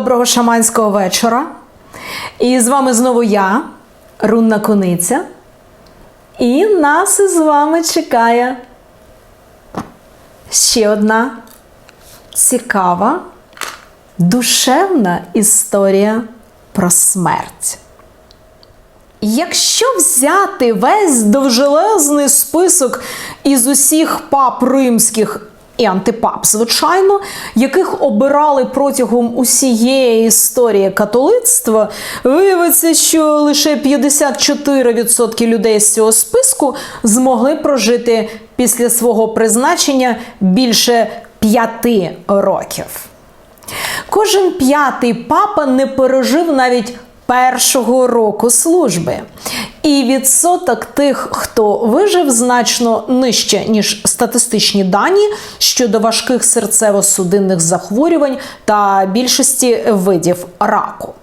Доброго шаманського вечора. І з вами знову я, Рунна Куниця. І нас із вами чекає ще одна цікава, душевна історія про смерть. Якщо взяти весь довжелезний список із усіх пап римських і антипап, звичайно, яких обирали протягом усієї історії католицтва, виявиться, що лише 54% людей з цього списку змогли прожити після свого призначення більше п'яти років. Кожен п'ятий папа не пережив навіть першого року служби. І відсоток тих, хто вижив, значно нижче, ніж статистичні дані щодо важких серцево-судинних захворювань та більшості видів раку.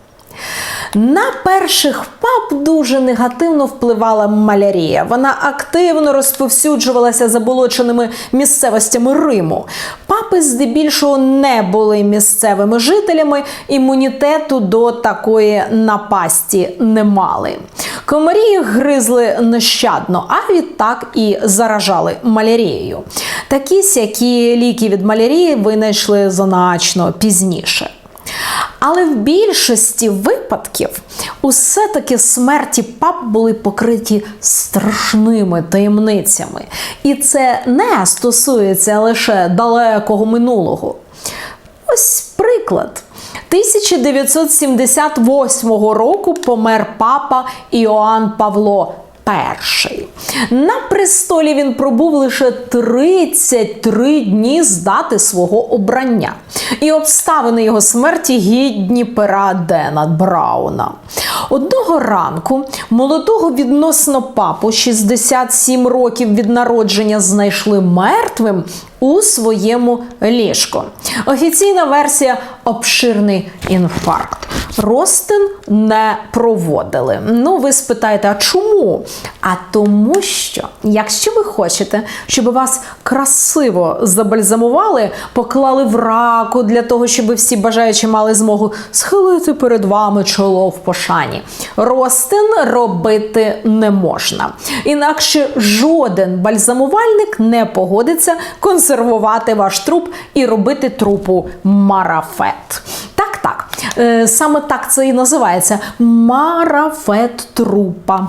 На перших пап дуже негативно впливала малярія. Вона активно розповсюджувалася заболоченими місцевостями Риму. Папи здебільшого не були місцевими жителями, імунітету до такої напасті не мали. Комарі гризли нещадно, а відтак і заражали малярією. Такі сякі ліки від малярії винайшли значно пізніше. Але в більшості випадків усе-таки смерті пап були покриті страшними таємницями. І це не стосується лише далекого минулого. Ось приклад. 1978 року помер папа Іоанн Павло перший. На престолі він пробув лише 33 дні з дати свого обрання. І обставини його смерті гідні пера Дена Брауна. Одного ранку молодого відносно папу 67 років від народження знайшли мертвим у своєму ліжку. Офіційна версія обширний інфаркт. Ростин не проводили. Ну, ви спитаєте, а чому? А тому що, якщо ви хочете, щоб вас красиво забальзамували, поклали в раку для того, щоб всі бажаючі мали змогу схилити перед вами чоло в пошані. Ростин робити не можна. Інакше жоден бальзамувальник не погодиться консервувати ваш труп і робити трупу марафет. Так, так. Е, Саме так це і називається марафет трупа.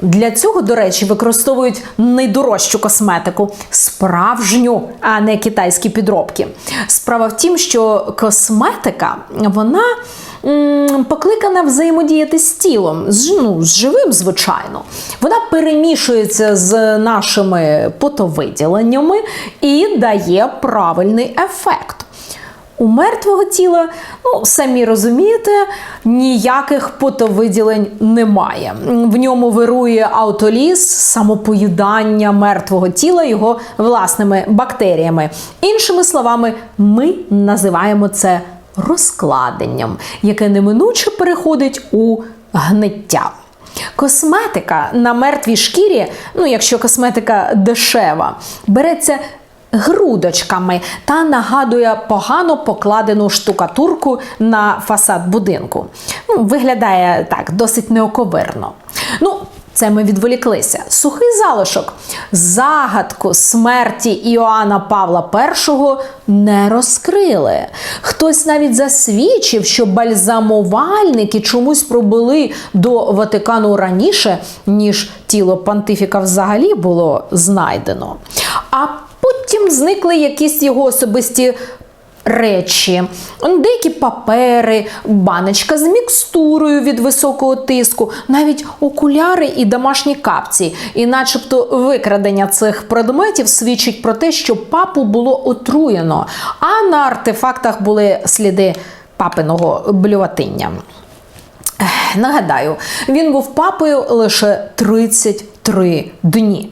Для цього, до речі, використовують найдорожчу косметику справжню, а не китайські підробки. Справа в тім, що косметика вона покликана взаємодіяти з тілом, з, ну, з живим, звичайно. Вона перемішується з нашими потовиділеннями і дає правильний ефект. У мертвого тіла, ну самі розумієте, ніяких потовиділень немає. В ньому вирує аутоліз, самопоїдання мертвого тіла його власними бактеріями. Іншими словами, ми називаємо це розкладенням, яке неминуче переходить у гниття. Косметика на мертвій шкірі, ну якщо косметика дешева, береться грудочками та нагадує погано покладену штукатурку на фасад будинку. Ну, Виглядає так досить неоковирно. Ну, це ми відволіклися. Сухий залишок. Загадку смерті Іоанна Павла І не розкрили. Хтось навіть засвідчив, що бальзамувальники чомусь пробули до Ватикану раніше, ніж тіло понтифіка взагалі було знайдено. А потім зникли якісь його особисті речі, деякі папери, баночка з мікстурою від високого тиску, навіть окуляри і домашні капці. І начебто викрадення цих предметів свідчить про те, що папу було отруєно, а на артефактах були сліди папиного блюватиння. Нагадаю, він був папою лише 33 дні.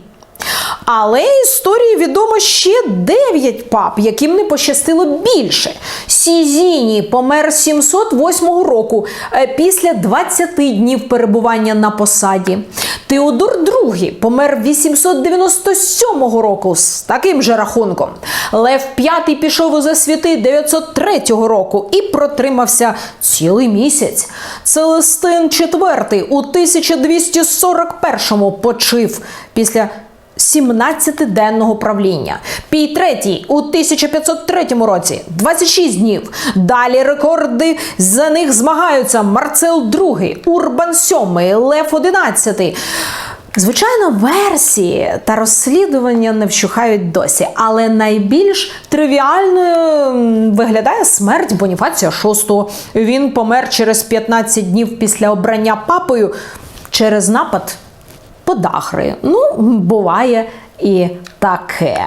Але історії відомо ще 9 пап, яким не пощастило більше. Сізіній помер 708 року е, після 20 днів перебування на посаді. Теодор II помер 897 року з таким же рахунком. Лев V пішов у засвіти 903 року і протримався цілий місяць. Целестин IV у 1241 почив після 17-денного правління. Пій третій у 1503 році 26 днів. Далі рекорди за них змагаються Марцел II, Урбан VII, Лев XI. Звичайно, версії та розслідування не вщухають досі, але найбільш тривіальною виглядає смерть Боніфація VI. Він помер через 15 днів після обрання папою через напад подахри. Ну, буває і таке.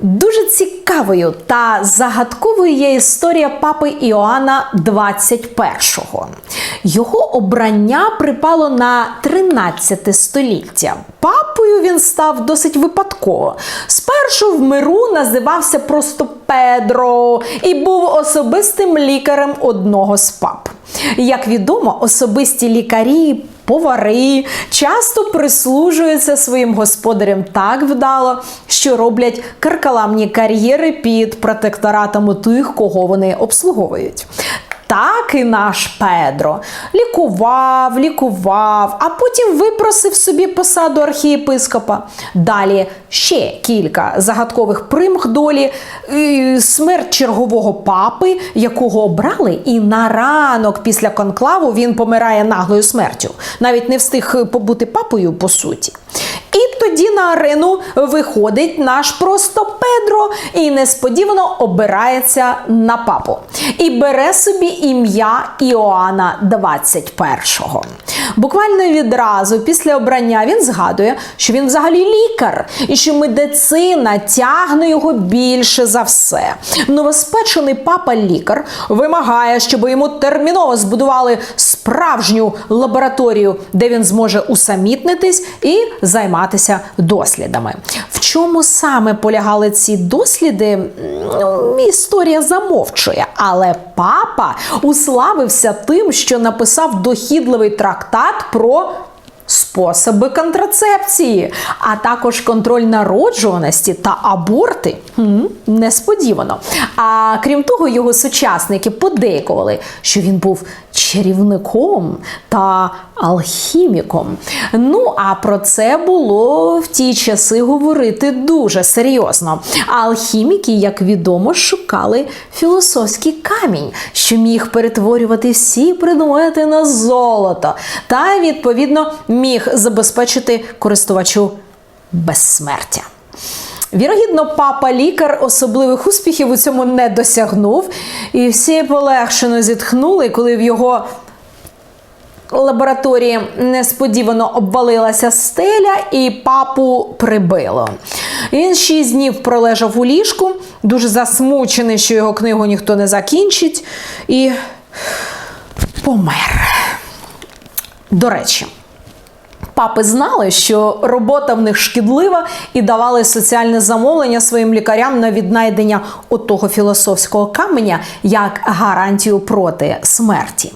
Дуже цікавою та загадковою є історія папи Іоанна 21-го. Його обрання припало на 13 століття. Папою він став досить випадково. Спершу в миру називався просто Педро і був особистим лікарем одного з пап. Як відомо, особисті лікарі повари часто прислужуються своїм господарям так вдало, що роблять каркаламні кар'єри під протекторатами тих, кого вони обслуговують. Так і наш Педро лікував, лікував, а потім випросив собі посаду архієпископа. Далі ще кілька загадкових примх долі, смерть чергового папи, якого обрали, і на ранок після конклаву він помирає наглою смертю. Навіть не встиг побути папою по суті. І тоді на арену виходить наш просто Педро і несподівано обирається на папу. І бере собі ім'я Іоанна 21-го. Буквально відразу після обрання він згадує, що він взагалі лікар, і що медицина тягне його більше за все. Новоспечений папа-лікар вимагає, щоб йому терміново збудували справжню лабораторію, де він зможе усамітнитись і займатися дослідами. В чому саме полягали ці досліди? М, Історія замовчує, але папа уславився тим, що написав дохідливий трактат про. Способи контрацепції, а також контроль народжуваності та аборти. Хм, Несподівано. А крім того, його сучасники подейкували, що він був чарівником та алхіміком. Ну, а про це було в ті часи говорити дуже серйозно. Алхіміки, як відомо, шукали філософський камінь, що міг перетворювати всі предмети на золото, та відповідно міг забезпечити користувачу безсмертя. Вірогідно, папа лікар особливих успіхів у цьому не досягнув, і всі полегшено зітхнули, коли в його лабораторії несподівано обвалилася стеля і папу прибило. Він шість днів пролежав у ліжку, дуже засмучений, що його книгу ніхто не закінчить, і помер. До речі, Папи знали, що робота в них шкідлива і давали соціальне замовлення своїм лікарям на віднайдення отого філософського каменя як гарантію проти смерті.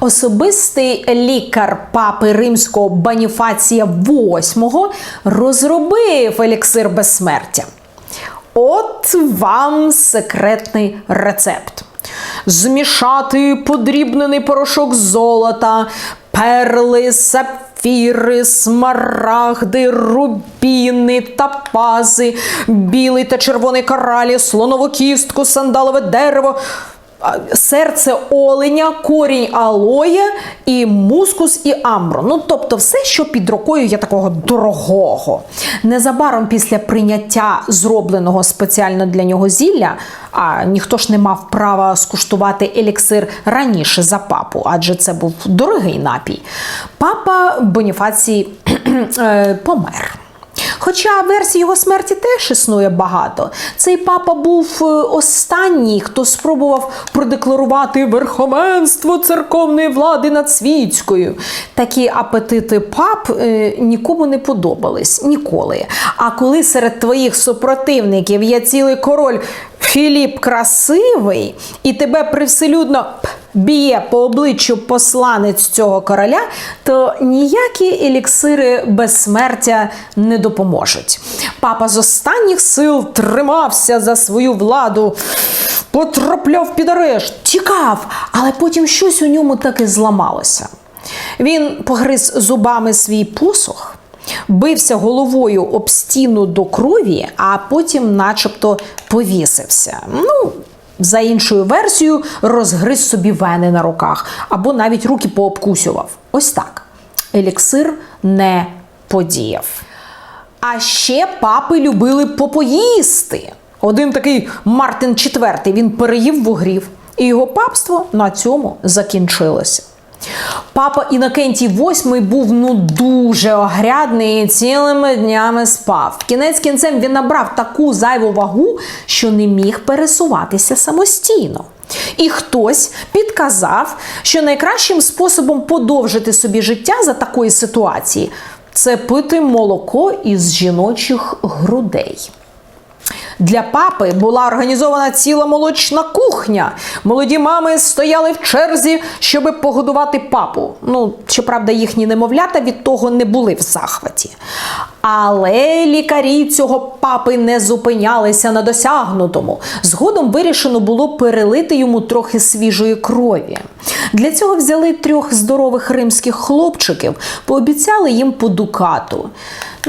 Особистий лікар папи римського Баніфація VIII розробив еліксир безсмертя. От вам секретний рецепт. Змішати подрібнений порошок золота, перли, сапфіри, смарагди, рубіни, топази, білий та червоний коралі, слонову кістку, сандалове дерево, серце оленя, корінь алоє і мускус і амбро. Ну, тобто все, що під рукою є такого дорогого. Незабаром після прийняття зробленого спеціально для нього зілля, а ніхто ж не мав права скуштувати еліксир раніше за папу, адже це був дорогий напій. Папа Боніфацій е, помер. Хоча версій його смерті теж існує багато. Цей папа був е, останній, хто спробував продекларувати верховенство церковної влади над світською. Такі апетити пап е, нікому не подобались ніколи. А коли серед твоїх супротивників є цілий король Філіп Красивий, і тебе привселюдно б'є по обличчю посланець цього короля, то ніякі еліксири безсмертя не допоможуть. Папа з останніх сил тримався за свою владу, потрапляв під арешт, тікав, але потім щось у ньому таки зламалося. Він погриз зубами свій посох, бився головою об стіну до крові, а потім, начебто, повісився. Ну, за іншою версією, розгриз собі вени на руках або навіть руки пообкусював. Ось так. Еліксир не подіяв. А ще папи любили попоїсти. Один такий Мартин IV, він переїв вугрів, і його папство на цьому закінчилося. Папа Інокентій VIII був ну дуже огрядний і цілими днями спав. Кінець кінцем він набрав таку зайву вагу, що не міг пересуватися самостійно. І хтось підказав, що найкращим способом подовжити собі життя за такої ситуації це пити молоко із жіночих грудей. Для папи була організована ціла молочна кухня. Молоді мами стояли в черзі, щоби погодувати папу. Ну, щоправда, їхні немовлята від того не були в захваті. Але лікарі цього папи не зупинялися на досягнутому. Згодом вирішено було перелити йому трохи свіжої крові. Для цього взяли трьох здорових римських хлопчиків, пообіцяли їм по дукату.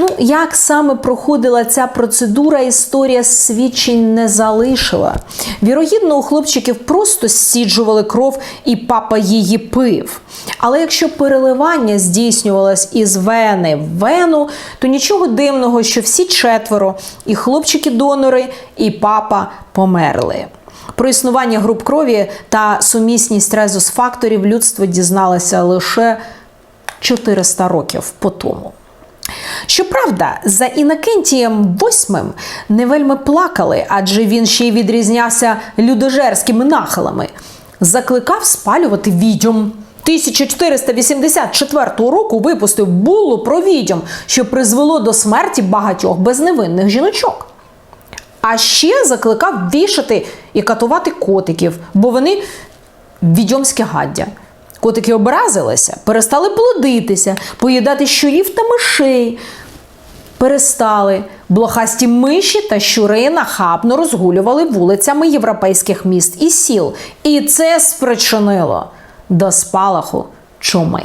Ну, як саме проходила ця процедура, історія свідчень не залишила. Вірогідно, у хлопчиків просто зсіджували кров, і папа її пив. Але якщо переливання здійснювалось із вени в вену, то нічого дивного, що всі четверо, і хлопчики-донори, і папа померли. Про існування груп крові та сумісність резус-факторів людство дізналося лише 400 років по тому. Щоправда, за Інокентієм VIII не вельми плакали, адже він ще й відрізнявся людожерськими нахилами. Закликав спалювати відьом. 1484 року випустив булу про відьом, що призвело до смерті багатьох безневинних жіночок. А ще закликав вішати і катувати котиків, бо вони відьомське гаддя. Котики образилися, перестали плодитися, поїдати щурів та мишей. Перестали. Блохасті миші та щури нахабно розгулювали вулицями європейських міст і сіл. І це спричинило до спалаху чуми.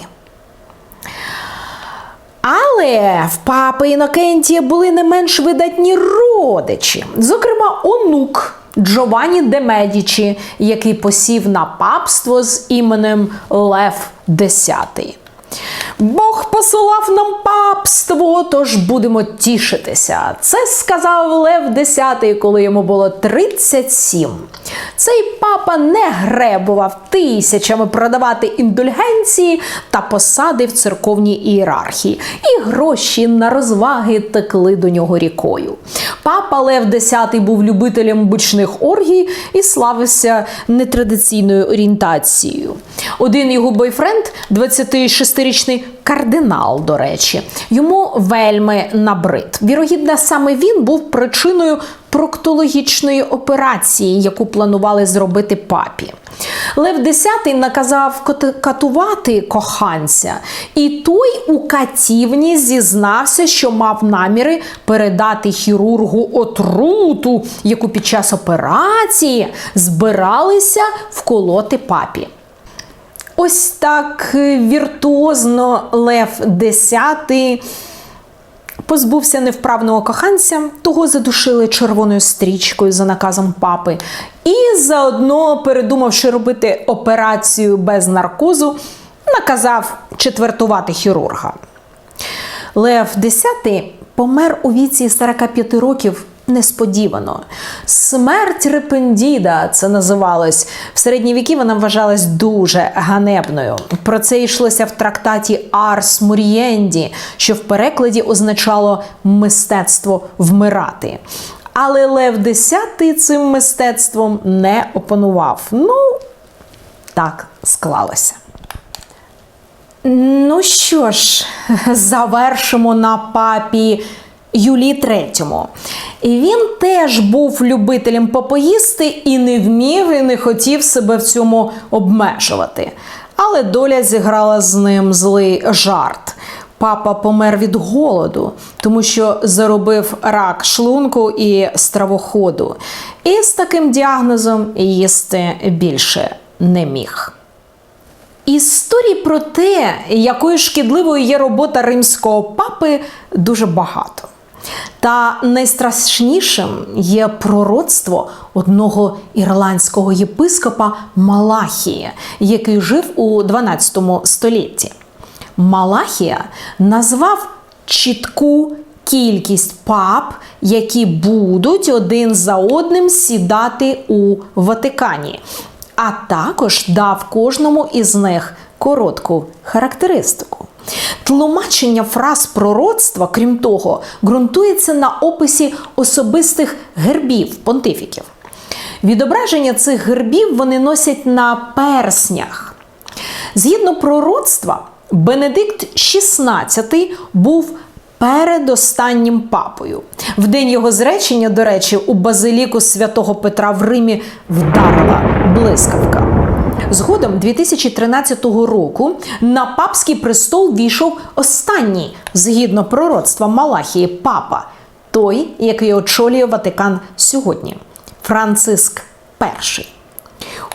Але в папи Інокентія були не менш видатні родичі, зокрема, онук Джованні де Медічі, який посів на папство з іменем Лев X. Бог посилав нам папство, тож будемо тішитися. Це сказав Лев X, коли йому було 37. Цей папа не гребував тисячами продавати індульгенції та посади в церковній ієрархії, і гроші на розваги текли до нього рікою. Папа Лев X був любителем бучних оргій і славився нетрадиційною орієнтацією. Один його бойфренд, 26-річний кардинал, до речі, йому вельми набрид. Вірогідно, саме він був причиною проктологічної операції, яку планували зробити папі. Лев X наказав катувати коханця, і той у катівні зізнався, що мав наміри передати хірургу отруту, яку під час операції збиралися вколоти папі. Ось так е, віртуозно Лев X позбувся невправного коханця, того задушили червоною стрічкою за наказом папи, і заодно, передумавши робити операцію без наркозу, наказав четвертувати хірурга. Лев X помер у віці 45 років несподівано. Смерть Репендіда це називалось. В середні віки вона вважалась дуже ганебною. Про це йшлося в трактаті Арс Мурієнді, що в перекладі означало мистецтво вмирати. Але Лев X цим мистецтвом не опанував. Ну, так склалося. Ну що ж, завершимо на папі Юлії Третьому. І Він теж був любителем попоїсти і не вмів і не хотів себе в цьому обмежувати. Але доля зіграла з ним злий жарт. Папа помер від голоду, тому що заробив рак шлунку і стравоходу. І з таким діагнозом їсти більше не міг. Історій про те, якою шкідливою є робота римського папи, дуже багато. Та найстрашнішим є пророцтво одного ірландського єпископа Малахія, який жив у 12 столітті. Малахія назвав чітку кількість пап, які будуть один за одним сідати у Ватикані, а також дав кожному із них коротку характеристику. Тлумачення фраз пророцтва, крім того, ґрунтується на описі особистих гербів понтифіків. Відображення цих гербів вони носять на перснях. Згідно пророцтва, Бенедикт XVI був передостаннім папою. В день його зречення, до речі, у базиліку святого Петра в Римі вдарила блискавка. Згодом 2013 року на папський престол війшов останній, згідно пророцтва Малахії, папа, той, який очолює Ватикан сьогодні Франциск І.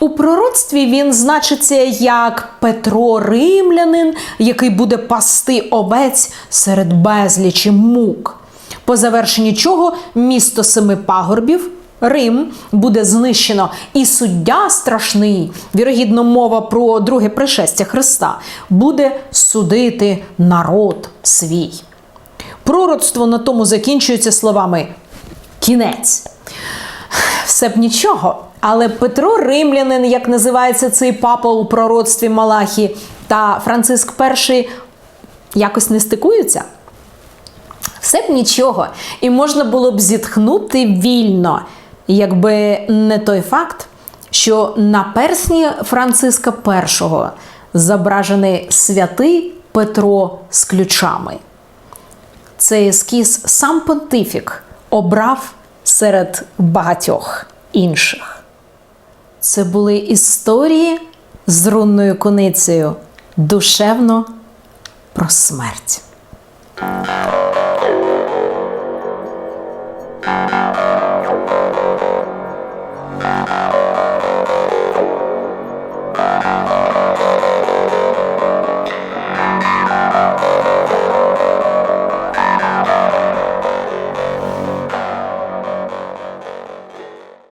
У пророцтві він значиться як Петро Римлянин, який буде пасти овець серед безлічі мук. По завершенні чого місто семи пагорбів. Рим буде знищено, і суддя страшний, вірогідно, мова про друге пришестя Христа, буде судити народ свій. Пророцтво на тому закінчується словами кінець. Все б нічого. Але Петро Римлянин, як називається цей папа у пророцтві Малахі, та Франциск І якось не стикуються. Все б нічого. І можна було б зітхнути вільно, якби не той факт, що на персні Франциска І зображений святий Петро з ключами. Цей ескіз сам Понтифік обрав серед багатьох інших. Це були історії з рунною куницею душевно про смерть.